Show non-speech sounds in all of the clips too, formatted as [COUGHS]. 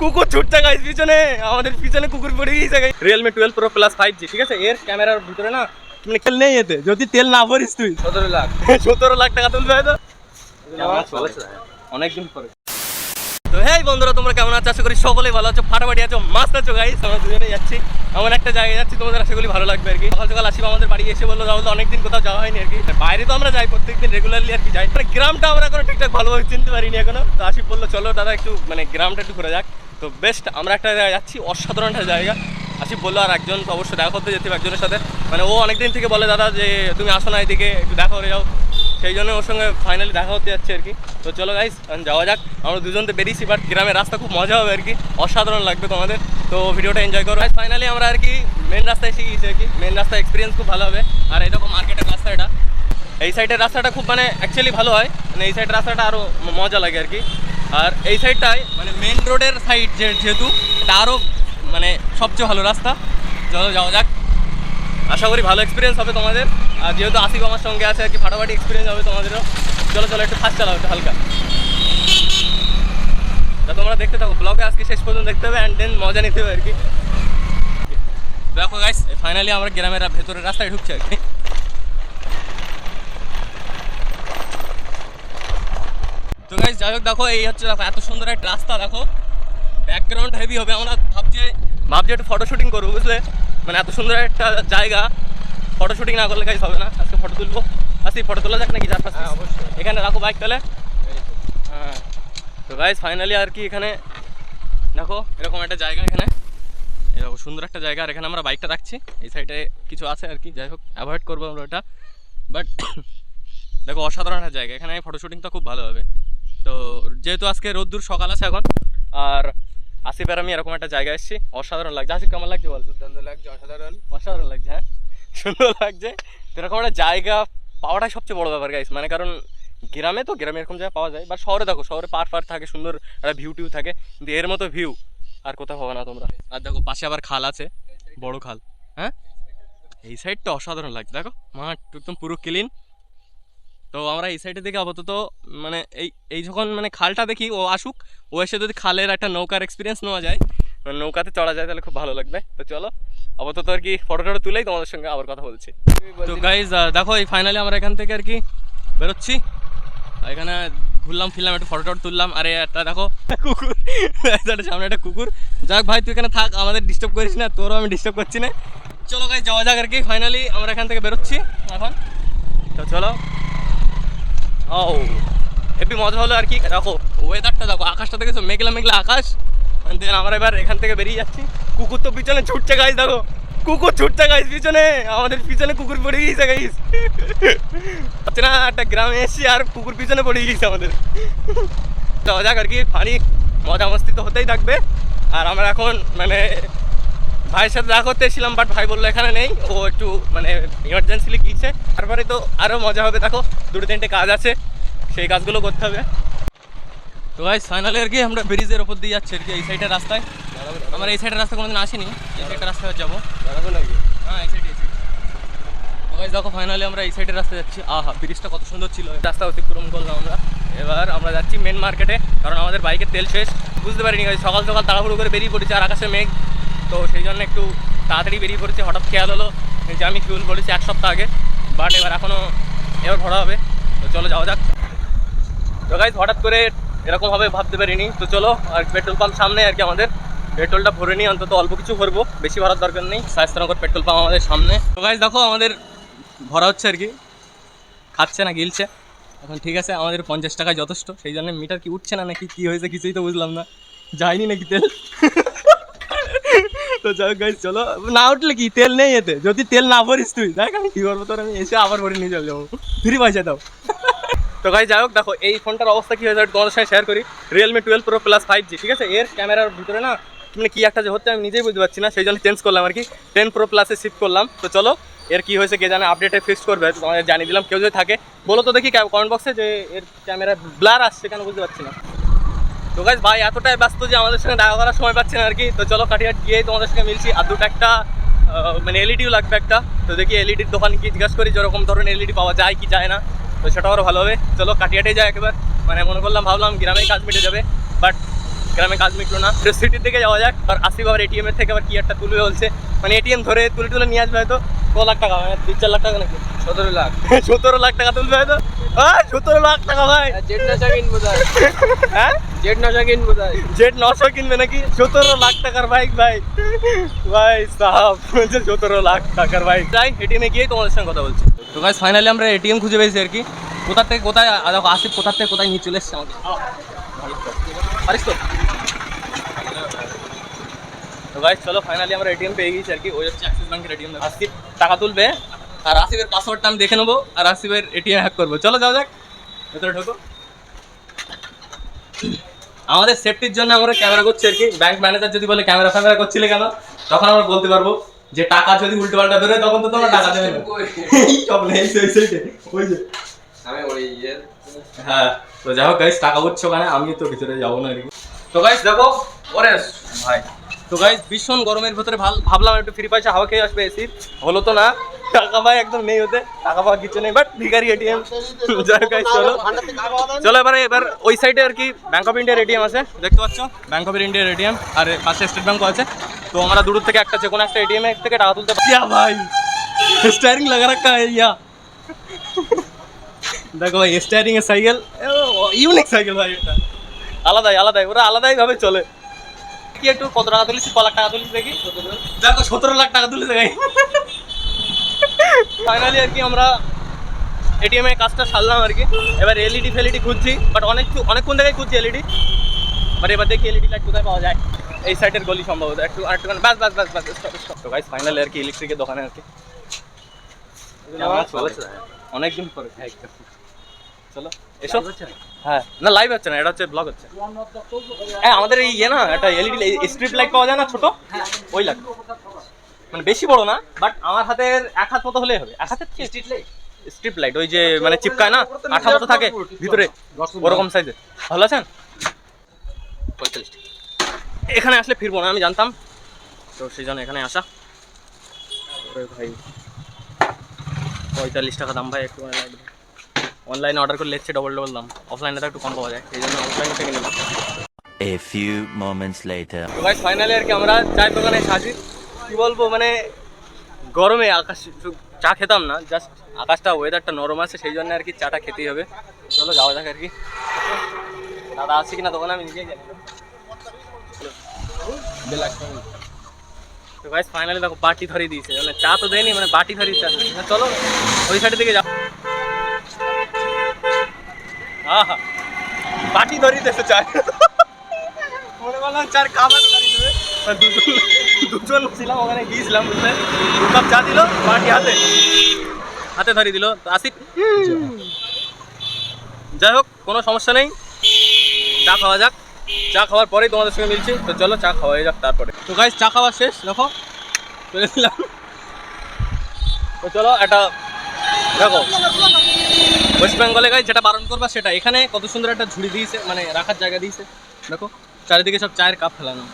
কুকুর ছুটছে গাইস পিছনে। আমাদের পিছনে কুকুর পড়ে গিয়েছে guys Realme twelve pro plus five G ঠিক আছে? এর ক্যামেরার ভিতরে না মানে তেল নেই এতে। যদি তেল না ভরিস তুই। সতেরো লাখ। [LAUGHS] সতেরো লাখ টাকা তুলবে হয়তো। অনেকদিন পরে। তো হেই বন্ধুরা তোমরা কেমন আছো? আশা করি সকলেই ভালো আছো। ফাটাফাটি আছো মাস্ত আছো গাইস আমরা দুজনে যাচ্ছি। এমন একটা জায়গায় যাচ্ছি তোমাদের আশা করি ভালো লাগবে আর কি। সকাল সকাল আসি আমাদের বাড়ি এসে বলল তাহলে অনেকদিন কোথাও যাওয়া হয়নি আর কি। বাইরে তো আমরা যাই প্রত্যেকদিন রেগুলারলি আর কি যাই। মানে গ্রামটা আমরা এখনও ঠিকঠাক ভালোভাবে চিনতে পারিনি এখনও। তো আসিফ বলল চলো দাদা একটু মানে গ্রামটা একটু ঘুরে যাক। তো বেস্ট, আমরা একটা জায়গায় যাচ্ছি, অসাধারণ একটা জায়গা। আসিফ বলল আর একজন অবশ্যই দেখা করতে যেতে একজনের সাথে। মানে ও অনেকদিন থেকে বলে, দাদা, যে তুমি আসো না এদিকে, একটু দেখা করে যাও। সেই জন্য ওর সঙ্গে ফাইনালি দেখা হতে যাচ্ছে আর কি। তো চলো গাইস যাওয়া যাক। আমরা দুজন তো বেরিয়েছি বাট গ্রামের রাস্তা খুব মজা হবে আর কি। অসাধারণ লাগবে তোমাদের। তো ভিডিওটা এনজয় করো। ফাইনালি আমরা আর কি মেন রাস্তায় এসে গিয়েছি আর কি। মেন রাস্তা এক্সপিরিয়েন্স খুব ভালো হবে। আর দেখো মার্কেটের রাস্তা এটা। এই সাইডের রাস্তাটা খুব মানে অ্যাকচুয়ালি ভালো হয়। মানে এই সাইডের রাস্তাটা আরও মজা লাগে আর কি। আর এই সাইডটায় মানে মেন রোডের সাইড যেহেতু, এটা আরও মানে সবচেয়ে ভালো রাস্তা। চলো যাওয়া যাক। আশা করি ভালো এক্সপিরিয়েন্স হবে তোমাদের। আর যেহেতু আসিফ আমার সঙ্গে আছে, আর কি ফাটাফাটি এক্সপিরিয়েন্স হবে তোমাদেরও। চলো চলো, একটু ফাস্ট চালাও, একটু হালকা। তা তোমরা দেখতে থাকো ব্লগে আজকে শেষ পর্যন্ত দেখতে হবে অ্যান্ড দেন মজা নিতে হবে, আর কি। দেখো গাইস ফাইনালি আমরা গ্রামের ভেতরের রাস্তায় ঢুকছে, আর কি। তো গাইস যাই হোক দেখো এই হচ্ছে দেখো এত সুন্দর একটা রাস্তা দেখো। ব্যাকগ্রাউন্ড হেভি হবে আমরা ভাবছি ভাবছি একটু ফটো শুটিং করব বুঝলে? মানে এত সুন্দর একটা জায়গা। ফটো শুটিং না করলে গাইস হবে না। আজকে ফটো তুলবো। আসি ফটো তোলা যাক নাকি চার পাঁচ হ্যাঁ, অবশ্যই। এখানে রাখো বাইক তাহলে। হ্যাঁ। তো গাইস ফাইনালি আর কি এখানে দেখো এরকম একটা জায়গা এখানে। এরকম সুন্দর একটা জায়গা। আর এখানে আমরা বাইকটা রাখছি। এই সাইডে কিছু আছে আর কি। যাই হোক অ্যাভয়েড করব আমরা ওটা। বাট [COUGHS] দেখো অসাধারণ একটা জায়গা। এখানে ফটো শুটিংটা খুব ভালো হবে। তো যেহেতু আজকে রোদ্দুর সকাল আছে এখন আর আসিফের আমি এরকম একটা জায়গায় এসেছি। অসাধারণ লাগছে। আসিফ কেমন লাগছে বল? দুর্দান্ত লাগছে অসাধারণ। অসাধারণ লাগছে হ্যাঁ? সুন্দর লাগছে। এরকম একটা জায়গা পাওয়াটাই সবচেয়ে বড় ব্যাপার গাইস মানে কারণ গ্রামে তো গ্রামে এরকম জায়গা পাওয়া যায় বা শহরে দেখো শহরে পার পার থাকে সুন্দর একটা ভিউ টিউ থাকে কিন্তু এর মতো ভিউ আর কোথাও হবে না তোমরা। আর দেখো পাশে আবার খাল আছে বড় খাল হ্যাঁ? এই সাইডটা অসাধারণ লাগছে দেখো মাঠ একদম পুরো ক্লিন তো আমরা এই সাইডে দেখে আপাতত মানে এই এই যখন মানে খালটা দেখি, ও আসুক, ও এসে যদি খালের একটা নৌকার এক্সপিরিয়েন্স নেওয়া যায় মানে নৌকাতে চড়া যায়, তাহলে খুব ভালো লাগবে। তো চলো, আপাতত আর কি ফটো টটো তুলেই তোমাদের সঙ্গে আবার কথা বলছি। তো গাইজ দেখো, এই ফাইনালি আমরা এখান থেকে আর কি বেরোচ্ছি। এখানে ঘুরলাম, ফিরলাম, একটু ফটো টটো তুললাম। আরে, একটা দেখো, কুকুর। সামনে একটা কুকুর। যাক ভাই, তুই এখানে থাক, আমাদের ডিস্টার্ব করিস না, তোরও আমি ডিস্টার্ব করছি না। চলো গাইজ যাওয়া যাক আর কি ফাইনালি আমরা এখান থেকে বেরোচ্ছি এখন। তো চলো। ও হেভি মজা হলো আর কি। দেখো ওয়েদারটা দেখো, আকাশটা দেখেছ? মেঘলা মেঘলা আকাশ। আমরা এবার এখান থেকে বেরিয়ে যাচ্ছি। কুকুর তো পিছনে ছুটছে দেখো। কুকুর ছুটছে পিছনে। আমাদের পিছনে কুকুর পড়ে গিয়েছে না, একটা গ্রামে আর কুকুর পিছনে পড়ে গিয়েছে আমাদের। যাক আর কি মজা মস্তি তো হতেই থাকবে। আর আমরা এখন মানে ভাইয়ের সাথে দেখা করতে এসেছিলাম বাট ভাই বলল এখানে নেই। ও একটু মানে ইমার্জেন্সিলি গিয়েছে তারপরে তো আরও মজা হবে দেখো দুটো তিনটে কাজ আছে। সেই কাজগুলো করতে হবে। তো ভাই ফাইনালি আর কি আমরা ব্রিজের ওপর দিয়ে যাচ্ছি আর কি এই সাইডের রাস্তায়। আমরা এই সাইডের রাস্তা কোনোদিন আসিনি এই সাইডের রাস্তায় যাব। হ্যাঁ এই সাইডে এই দেখো ফাইনালি আমরা এই সাইডের রাস্তা যাচ্ছি। আহা ব্রিজটা কত সুন্দর ছিল। রাস্তা অতিক্রম করলাম আমরা। এবার আমরা যাচ্ছি মেন মার্কেটে কারণ আমাদের বাইকের তেল শেষ। বুঝতে পারিনি সকাল সকাল তাড়াহুড়ো করে বেরিয়ে পড়েছি আর আকাশে মেঘ। তো সেই জন্য একটু তাড়াতাড়ি বেরিয়ে পড়েছি, হঠাৎ খেয়াল হলো যে আমি ফিউল বলেছি এক সপ্তাহ আগে বাট এবার এখনও এবার ভরা হবে। তো চলো যাওয়া যাক। তো গাইজ হঠাৎ করে এরকম ভাবে ভাবতে পারিনি। তো চলো, আর পেট্রোল পাম্প সামনে আর কি আমাদের। পেট্রোলটা ভরে নিই, অন্তত অল্প কিছু ভরবো, বেশি ভরার দরকার নেই। শাস্ত্রনগর পেট্রোল পাম্প আমাদের সামনে। তো গাইজ দেখো, আমাদের ভরা হচ্ছে আর কি। খাচ্ছে না, গিলছে। এখন ঠিক আছে, আমাদের পঞ্চাশ টাকায় যথেষ্ট। সেই জন্য মিটার কি উঠছে না, নাকি কি হয়েছে কিছুই তো বুঝলাম না। যায়নি নাকি তেল? তো যাই গাইজ চলো। না উঠলে কি? তেল নেই এতে। যদি তেল না ভরিস তুই, দেখ আমি কি করব, তোর আমি এসে আবার ভরে নিয়ে চলে যাব। ফ্রি পয়সা দাও। তো গাই যাই হোক, দেখো, এই ফোনটার অবস্থা কি হয়েছে তোমাদের সঙ্গে শেয়ার করি। Realme twelve pro plus five G ঠিক আছে? এর ক্যামেরার ভিতরে না মানে কি একটা যে হচ্ছে, আমি নিজেই বুঝতে পারছি না, সেই জন্য চেঞ্জ করলাম আর কি। টেন প্রো প্লাসে শিফট করলাম। তো চলো, এর কি হয়েছে কে জানে আপডেটে ফিক্স করবে, তোমাদের জানিয়ে দিলাম, কেউ যদি থাকে, বলো তো দেখি কমেন্ট বক্সে যে এর ক্যামেরা ব্লার আসছে কেন, বুঝতে পারছি না। তো গাছ ভাই, এতটাই ব্যস্ত যে আমাদের সঙ্গে দেখা করার সময় পাচ্ছে না আর কি। তো চলো কাটিয়াট গিয়ে তোমাদের সঙ্গে মিলছি। আর দুটো একটা মানে এলইডিও লাগবে একটা। তো দেখি এলইডির দোকান গিয়ে জিজ্ঞাসা করি, যেরকম ধরনের এলইডি পাওয়া যায় কি যায় না। তো সেটা আরও ভালো হবে। চলো কাটিয়াটে যায় একবার। মানে মনে করলাম, ভাবলাম গ্রামেই কাজ মিটে যাবে। বাট গ্রামে কাজ মিটলো না। তো সিটির দিকে যাওয়া যাক আর আসি আবার এটিএম এর থেকে আবার কি একটা তুলবে বলছে। মানে এটিএম ধরে তুলে তুলে নিয়ে আসবে হয়তো। ক লাখ টাকা মানে তিন চার লাখ টাকা নাকি? সতেরো লাখ। [LAUGHS] সতেরো লাখ টাকা তুলবে হয়তো। হ্যাঁ সতেরো লাখ টাকা ভাই। জেট নশা কিনবো [LAUGHS] হ্যাঁ? জেট নশা কিনবো জেট নশো কিনবে নাকি? সতেরো লাখ টাকার বাইক ভাই। ভাই সাহাব বলছে সতেরো লাখ টাকার বাইক তাই এটিএমে গিয়ে তোমাদের সঙ্গে কথা বলছি। তো ভাই ফাইনালি আমরা এটিএম খুঁজে পেয়েছি আর কি। কোথা থেকে কোথায় দেখো আসিফ কোথা থেকে কোথায় নিয়ে চলে এসছে আমাকে পারিস তো তো ভাই চলো ফাইনালি আমরা এটিএম পেয়ে গেছি আর কি ওই হচ্ছে অ্যাক্সিস ব্যাংকের এটিএম আসিফ টাকা তুলবে আর আসিফের পাসওয়ার্ডটা আমি দেখে নেব আর আসিফের এটিএম হ্যাক করব। চলো যাও যাক ভেতরে ঢোকো। আমাদের সেফটির জন্য আমরা ক্যামেরা করছি আর কি। ব্যাংক ম্যানেজার যদি বলে ক্যামেরা ফ্যামেরা করছিলে কেন তখন আমরা বলতে পারব যে টাকা যদি উল্টো পাল্টা বেরোয় তখন তো তোমরা টাকা দেবে না। [LAUGHS] ওই যে আমি ওই ইয়ে। হ্যাঁ তো যাই হোক গাইস টাকা উঠছে ওখানে আমি তো ভিতরে যাব না আর কি তো গাইস দেখো ওরে ভাই। তো গাইস ভীষণ গরমের ভিতরে ভালো ভাবলাম একটু ফ্রি পয়সা হাওয়া খেয়ে আসবে এসির হলো তো না টাকা ভাই একদম নেই হতে টাকা পাওয়া কিছু নেই বাট ভিখারি এটিএম [LAUGHS] যাই গাইস চলো। চলো এবারে এবার ওই সাইডে আর কি ব্যাংক অফ ইন্ডিয়ার এটিএম আছে দেখতে পাচ্ছ? ব্যাংক অফ ইন্ডিয়ার এটিএম আর পাশে স্টেট ব্যাংকও আছে। তো আমরা দূর থেকে একটা যে কোনো একটা এটিএম থেকে টাকা তুলতে পারি ভাই। স্টারিং লাগা রাখা ইয়া দেখো ভাই স্টারিং এর সাইকেল ইউনিক সাইকেল ভাই এটা। আলাদাই আলাদাই ওরা আলাদাই ভাবে চলে। কি একটু কত টাকা তুলিস? ক লাখ টাকা তুলিস দেখি? দেখো সতেরো লাখ টাকা তুলিস ভাই ফাইনালি আর কি আমরা এটিএম এর কাজটা সারলাম আর কি। এবার এলইডি ফেলইডি খুঁজছি বাট অনেক অনেকক্ষণ থেকে খুঁজছি এলইডি বাট এবার দেখি এলইডি লাইট কোথায় পাওয়া যায়। এই সাইডের গলি সম্ভবত। একটু আরেকটু bus bus bus bus stop stop তো গাইস ফাইনালি আর কি ইলেকট্রিকের দোকানে আর কি। অনেকদিন পরে। চলো এসো। হ্যাঁ। না লাইভ হচ্ছে না এটা হচ্ছে ব্লগ হচ্ছে। হ্যাঁ আমাদের এই ইয়ে না একটা এলইডি স্ট্রিপ লাইট পাওয়া যায় না ছোট? ওই লাগবে মানে বেশি বড় না বাট আমার হাতের এক হাত মতো হলেই হবে। এক হাতের স্ট্রিট লাইট স্ট্রিপ লাইট ওই যে মানে চিপকায় না আঠা মতো থাকে ভিতরে ওরকম সাইজের ভালো আছেন? পঁয়তাল্লিশ। এখানে আসলে ফিরবো না আমি জানতাম। তো সেই জন্য এখানে আসা। ভাই পঁয়তাল্লিশ টাকা দাম ভাই একটু অনলাইনে অর্ডার করলে হচ্ছে ডবল ডবল দাম। অফলাইনে তো একটু কম পাওয়া যায় এই জন্য অফলাইন থেকে নিলাম। A few moments later. তো ভাই ফাইনালি আর কি আমরা চায়ের দোকানে হাজির। কি বলব মানে গরমে আকাশ চা খেতাম না জাস্ট আকাশটা ওয়েদারটা নরম আছে সেই জন্য আর কি চাটা খেতেই হবে। চলো যাওয়া যাক আর কি। দাদা আছে কিনা দোকানে আমি নিজেই জানি তো ফাইনালি দেখো বাটি ধরিয়ে দিয়েছে। মানে চা তো দেয়নি মানে বাটি ধরিয়ে চা চলো ওই সাইডের দিকে যাও। আহা। বাটি ধরিয়ে দিয়েছে চা মনে করলাম চার খাবার দুজন দুজন ছিলাম ওখানে গিয়েছিলাম বুঝলে। দু কাপ চা দিল, বাটি হাতে। হাতে ধরিয়ে দিল। আসিফ? যাই হোক, কোনো সমস্যা নেই। চা খাওয়া যাক। চা খাওয়ার পরেই তোমাদের সঙ্গে মিলছি। তো চলো চা খাওয়া যাক তারপরে। তো গাইজ চা খাওয়া শেষ, দেখো। চলে দিলাম তো চলো, একটা দেখো। ওয়েস্ট বেঙ্গলে গাই যেটা বারণ করবা সেটা। এখানে কত সুন্দর একটা ঝুড়ি দিয়েছে মানে রাখার জায়গা দিয়েছে। দেখো, চারিদিকে সব চায়ের কাপ ফেলানো।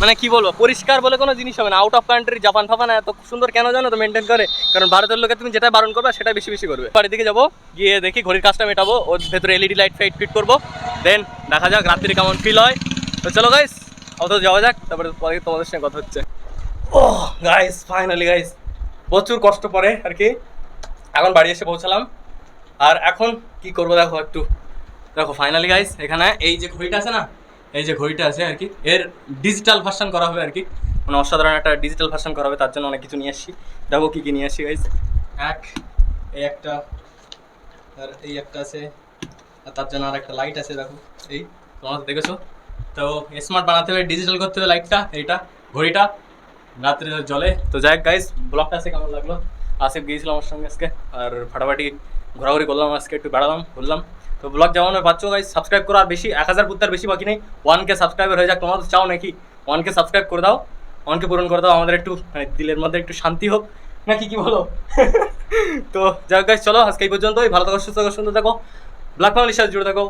মানে কি বলব, পরিষ্কার বলে কোনো জিনিস হবে না। আউট অফ কান্ট্রি জাপান ফাপান এত সুন্দর কেন জানো তো মেনটেন করে? কারণ ভারতের লোকে তুমি যেটা বারণ করবে সেটা বেশি বেশি করবে। বাড়ির দিকে যাব, গিয়ে দেখি ঘড়ির কাজটা মেটাবো, ওর ভেতরে এলইডি লাইট ফাইট ফিট করব। দেন দেখা যাক, রাত্রি কেমন ফিল হয়। তো চলো গাইস অত যাওয়া যাক, তারপরে পরে তোমাদের সঙ্গে কথা হচ্ছে। ও গাইস ফাইনালি গাইস প্রচুর কষ্ট পরে আর কি। এখন বাড়ি এসে পৌঁছালাম। আর এখন কি করব দেখো একটু। দেখো ফাইনালি গাইস এখানে এই যে ঘড়িটা আছে না, এই যে ঘড়িটা আছে আর কি, এর ডিজিটাল ভার্সন করা হবে আর কি। মানে অসাধারণ একটা ডিজিটাল ভার্সন করা হবে, তার জন্য অনেক কিছু নিয়ে আসছি। দেখো কি কি নিয়ে আসছি গাইস এক, এই একটা, আর এই একটা আছে, আর তার জন্য আর একটা লাইট আছে দেখো, এই তোমরা দেখেছ। তো স্মার্ট বানাতে হবে ডিজিটাল করতে হবে লাইটটা এইটা, ঘড়িটা, রাত্রে জলে। তো যাই গাইস ব্লগটা আছে কেমন লাগল? আসিফ গিয়েছিল আমার সঙ্গে আজকে, আর ফাটাফাটি ঘোরাঘুরি করলাম, আজকে একটু বেড়ালাম, ঘুরলাম। তো ব্লগ যেমন পাচ্ছ ভাই সাবস্ক্রাইব করো আর বেশি এক হাজার পুত্তার বেশি বাকি নেই। ওয়ান কে সাবস্ক্রাইবার হয়ে যাক। তোমরা তো চাও নাকি? ওয়ানকে সাবস্ক্রাইব করে দাও। ওয়ানকে পূরণ করে দাও। আমাদের একটু মানে দিলের মধ্যে একটু শান্তি হোক। নাকি কি বলো? [LAUGHS] তো যাই গাইজ চলো আজকে এই পর্যন্তই। ভালো থাকো, সুস্থ থাকো, সুন্দর থাকো। ব্ল্যাক ফ্যামিলির সাথে জুড়ে থাকো।